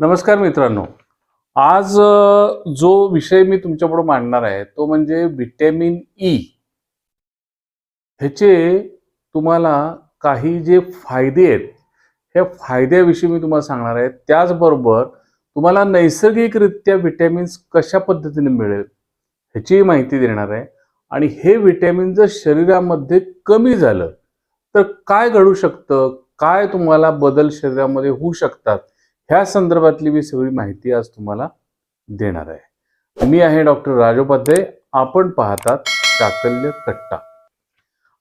नमस्कार मित्रांनो. आज जो विषय मी तुमच्यापुढे मांडणार आहे तो म्हणजे व्हिटॅमिन ई. ह्याचे तुम्हाला काही जे फायदे आहेत ह्या फायद्याविषयी मी तुम्हाला सांगणार आहे. त्याचबरोबर तुम्हाला नैसर्गिकरित्या व्हिटॅमिन्स कशा पद्धतीने मिळेल ह्याचीही माहिती देणार आहे. आणि हे व्हिटॅमिन जर शरीरामध्ये कमी झालं तर काय घडू शकतं? काय तुम्हाला बदल शरीरामध्ये होऊ शकतात? ह्या संदर्भातली मी सगळी माहिती आज तुम्हाला देणार आहे. मी आहे डॉक्टर राजोपाध्याय. आपण पाहतात चाकल्य कट्टा.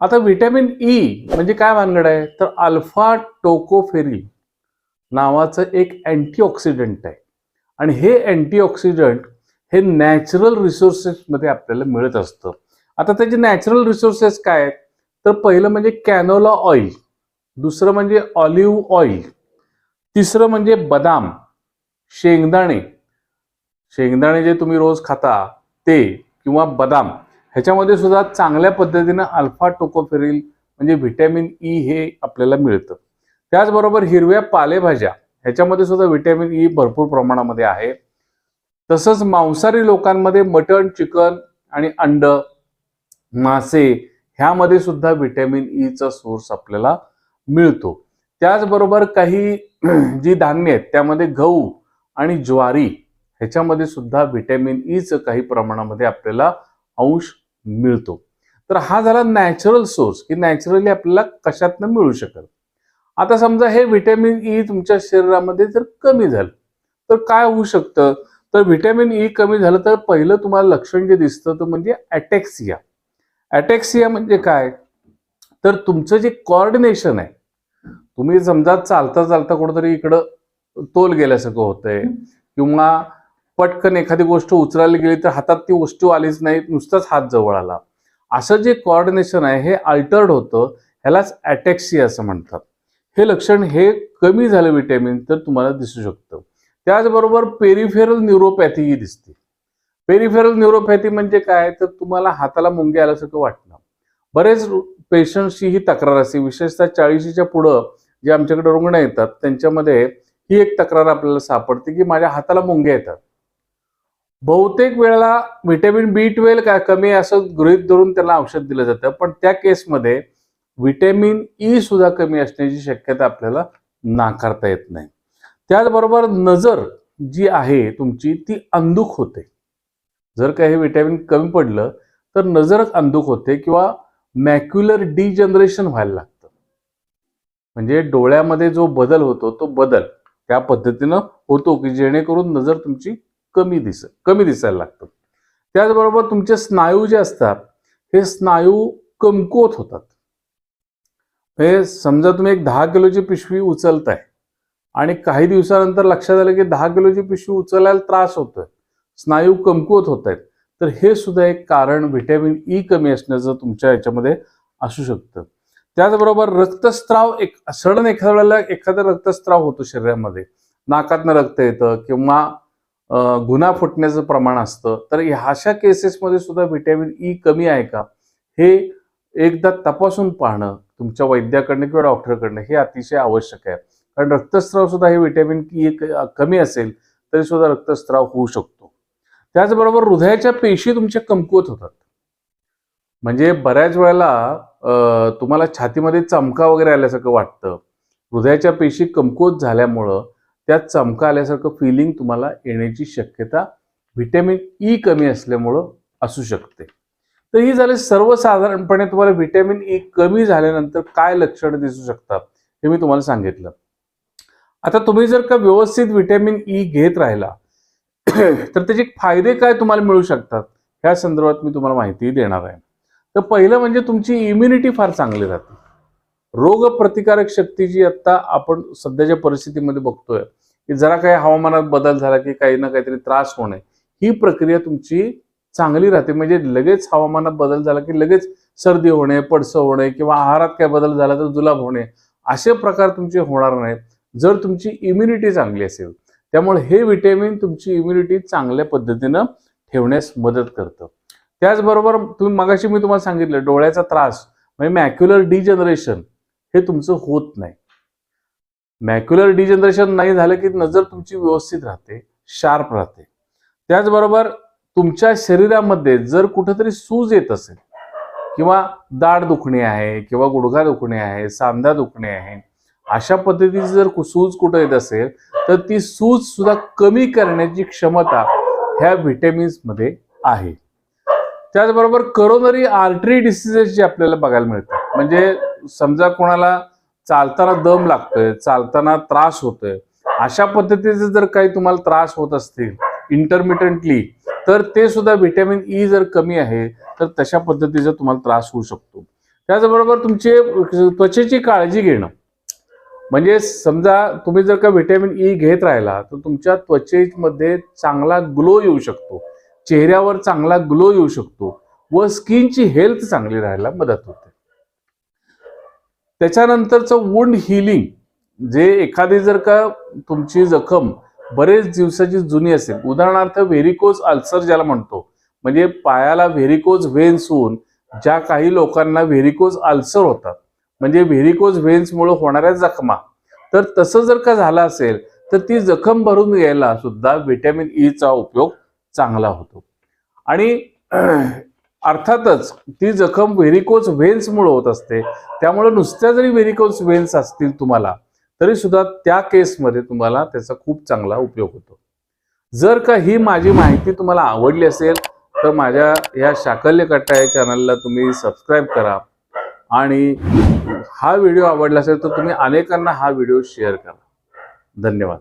आता व्हिटॅमिन ई म्हणजे काय मानगड आहे? तर अल्फा टोकोफेरिल नावाचं एक अँटीऑक्सिडंट आहे. आणि हे अँटीऑक्सिडंट हे नॅचरल रिसोर्सेसमध्ये आपल्याला मिळत असतं. आता त्याचे नॅचरल रिसोर्सेस काय आहेत? तर पहिलं म्हणजे कॅनोला ऑइल दुसरं म्हणजे ऑलिव्ह ऑइल. तिसरं म्हणजे बदाम शेंगदाणे. शेंगदाणे जे तुम्ही रोज खाता ते किंवा बदाम ह्याच्यामध्ये सुद्धा चांगल्या पद्धतीनं अल्फा टोकोफेरिल म्हणजे व्हिटॅमिन ई हे आपल्याला मिळतं. त्याचबरोबर हिरव्या पालेभाज्या ह्याच्यामध्ये सुद्धा व्हिटॅमिन ई भरपूर प्रमाणामध्ये आहे. तसंच मांसाहारी लोकांमध्ये मटण चिकन आणि अंड मासे ह्यामध्ये सुद्धा व्हिटॅमिन ईचा सोर्स आपल्याला मिळतो. त्याचबरोबर काही जी धान्य आहेत त्यामध्ये गहू आणि ज्वारी ह्याच्यामध्ये सुद्धा व्हिटॅमिन ईचं काही प्रमाणामध्ये आपल्याला अंश मिळतो. तर हा झाला नॅचरल सोर्स की नॅचरली आपल्याला कशातनं मिळू शकत? आता समजा हे व्हिटॅमिन ई तुमच्या शरीरामध्ये जर कमी झालं तर काय होऊ शकतं? तर व्हिटॅमिन ई कमी झालं तर पहिलं तुम्हाला लक्षण जे दिसतं तर म्हणजे अटॅक्सिया अटॅक्सिया म्हणजे काय? तर तुमचं जे कॉर्डिनेशन आहे तुम्ही समजा चालता चालता कुठंतरी इकडं तोल गेल्यासारखं होतंय. किंवा पटकन एखादी गोष्ट उचलायला गेली तर हातात ती वस्तू आलीच नाही नुसताच हात जवळ आला. असं जे कॉर्डिनेशन आहे हे अल्टर्ड होतं ह्यालाच अटॅक्सिया असं म्हणतात. हे लक्षण हे कमी झालं विटॅमिन तर तुम्हाला दिसू शकतं. त्याचबरोबर पेरिफेरल न्यूरोपॅथीही दिसते. पेरिफेरल न्यूरोपॅथी म्हणजे काय? तर तुम्हाला हाताला मुंगे आल्यासारखं वाटणं. बरेच पेशंट्सची ही तक्रार असते. विशेषतः चाळीशीच्या पुढं जे आमच्याकडे रुग्ण येतात त्यांच्यामध्ये ही एक तक्रार आपल्याला सापडते की माझ्या हाताला मुंगे येतात. बहुतेक वेळेला व्हिटॅमिन बी ट्वेल्व का कमी असं गृहित धरून त्याला औषध दिलं जातं पण त्या केसमध्ये व्हिटॅमिन ई सुद्धा कमी असण्याची शक्यता आपल्याला नाकारता येत नाही. त्याचबरोबर नजर जी आहे तुमची ती अंधुक होते. जर काही व्हिटॅमिन कमी पडलं तर नजर अंधुक होते किंवा मॅक्युलर डिजनरेशन व्हायला लागतं. म्हणजे डोळ्यामध्ये जो बदल होतो तो बदल त्या पद्धतीनं होतो की जेणेकरून नजर तुमची कमी दिस कमी दिसायला लागतं. त्याचबरोबर तुमचे स्नायू जे असतात हे स्नायू कमकुवत होतात. हे समजा तुम्ही एक दहा किलोची पिशवी उचलताय आणि काही दिवसानंतर लक्षात आलं की दहा किलोची पिशवी उचलायला त्रास होतोय स्नायू कमकुवत होत आहेत तर हे सुद्धा एक कारण व्हिटॅमिन ई कमी असण्याचं तुमच्या याच्यामध्ये असू शकतं. त्याचबरोबर रक्तस्त्राव एक सडन एखाद्या वेळेला एखादा रक्तस्त्राव होतो शरीरामध्ये. नाकातनं रक्त येतं किंवा गुन्हा फुटण्याचं प्रमाण असतं. तर अशा केसेसमध्ये सुद्धा व्हिटॅमिन ई कमी आहे का? हे एकदा तपासून पाहणं तुमच्या वैद्याकडनं किंवा डॉक्टरकडनं हे अतिशय आवश्यक आहे. कारण रक्तस्त्राव सुद्धा हे व्हिटॅमिन ई कमी असेल तरी सुद्धा रक्तस्त्राव होऊ शकतो. त्याचबरोबर हृदयाच्या पेशी तुमच्या कमकुवत होतात. म्हणजे बऱ्याच वेळेला तुम्हाला छातीमध्ये चमका वगैरे आल्यासारखं वाटतं. हृदयाच्या पेशी कमकुवत झाल्यामुळं त्यात चमका आल्यासारखं फिलिंग तुम्हाला येण्याची शक्यता व्हिटॅमिन ई e कमी असल्यामुळं असू शकते. तर ही झाले सर्वसाधारणपणे तुम्हाला व्हिटॅमिन ई e कमी झाल्यानंतर काय लक्षणं दिसू शकतात हे मी तुम्हाला सांगितलं. आता तुम्ही जर का व्यवस्थित व्हिटॅमिन ई e घेत राहिला तर त्याचे फायदे काय तुम्हाला मिळू शकतात ह्या संदर्भात मी तुम्हाला माहिती देणार आहे. तर पहिलं म्हणजे तुमची इम्युनिटी फार चांगली राहते. रोगप्रतिकारक शक्ती जी आता आपण सध्याच्या परिस्थितीमध्ये बघतोय की जरा काही हवामानात बदल झाला की काही ना काहीतरी त्रास होणे ही प्रक्रिया तुमची चांगली राहते. म्हणजे लगेच हवामानात बदल झाला की लगेच सर्दी होणे पडसं होणे किंवा आहारात काय बदल झाला तर जुलाब होणे असे प्रकार तुमचे होणार नाहीत. जर तुमची इम्युनिटी चांगली असेल त्यामुळे हे विटॅमिन तुमची इम्युनिटी चांगल्या पद्धतीनं ठेवण्यास मदत करतं. त्याचबरोबर तुम्ही मगाशी मी तुम्हाला सांगितलं डोळ्याचा त्रास म्हणजे मॅक्युलर डिजनरेशन हे तुमचं होत नाही. मॅक्युलर डिजनरेशन नाही झालं की नजर तुमची व्यवस्थित राहते शार्प राहते. त्याचबरोबर तुमच्या शरीरामध्ये जर कुठेतरी सूज येत असेल किंवा दाढ दुखणे आहे किंवा गुडघा दुखणे आहे सांधा दुखणे आहे अशा पद्धतीची जर सूज कुठं येत असेल तर ती सूज सुद्धा कमी करण्याची क्षमता ह्या व्हिटॅमिन्समध्ये आहे. त्याचबरोबर करोनरी आर्टरी डिसिजेस जे आपल्याला बघायला मिळतात. म्हणजे समजा कोणाला चालताना दम लागतोय चालताना त्रास होतोय अशा पद्धतीचे जर काही तुम्हाला त्रास होत असतील इंटरमिटंटली तर ते सुद्धा व्हिटॅमिन ई e जर कमी आहे तर तशा पद्धतीचा तुम्हाला त्रास होऊ शकतो. त्याचबरोबर तुमचे त्वचेची काळजी घेणं. म्हणजे समजा तुम्ही जर का व्हिटॅमिन ई e घेत राहिला तर तुमच्या त्वचेमध्ये चांगला ग्लो येऊ शकतो. चेहऱ्यावर चांगला ग्लो येऊ शकतो व स्किनची हेल्थ चांगली राहायला मदत होते. त्याच्यानंतरचं वुंड हिलिंग जे एखादी जर का तुमची जखम बरेच दिवसाची जुनी असेल उदाहरणार्थ व्हेरिकोज अल्सर ज्याला म्हणतो म्हणजे पायाला व्हेरिकोज व्हेन्स होऊन ज्या काही लोकांना व्हेरिकोज अल्सर होतात म्हणजे व्हेरिकोज व्हेन्समुळे होणाऱ्या जखमा. तर तसं जर का झालं असेल तर ती जखम भरून घ्यायला सुद्धा व्हिटॅमिन ईचा e उपयोग चांगला होतो. आणि अर्थातच ती जखम व्हेरिकोज व्हेन्समुळे होत असते. त्यामुळे नुसत्या जरी व्हेरिकोज व्हेन्स असतील तुम्हाला तरी सुद्धा त्या केसमध्ये तुम्हाला त्याचा खूप चांगला उपयोग होतो. जर का ही माझी माहिती तुम्हाला आवडली असेल तर माझ्या या शाकल्य कट्टा या चॅनलला तुम्ही सबस्क्राईब करा. आणि हा व्हिडिओ आवडला असेल तर तुम्ही अनेकांना हा व्हिडिओ शेअर करा. धन्यवाद.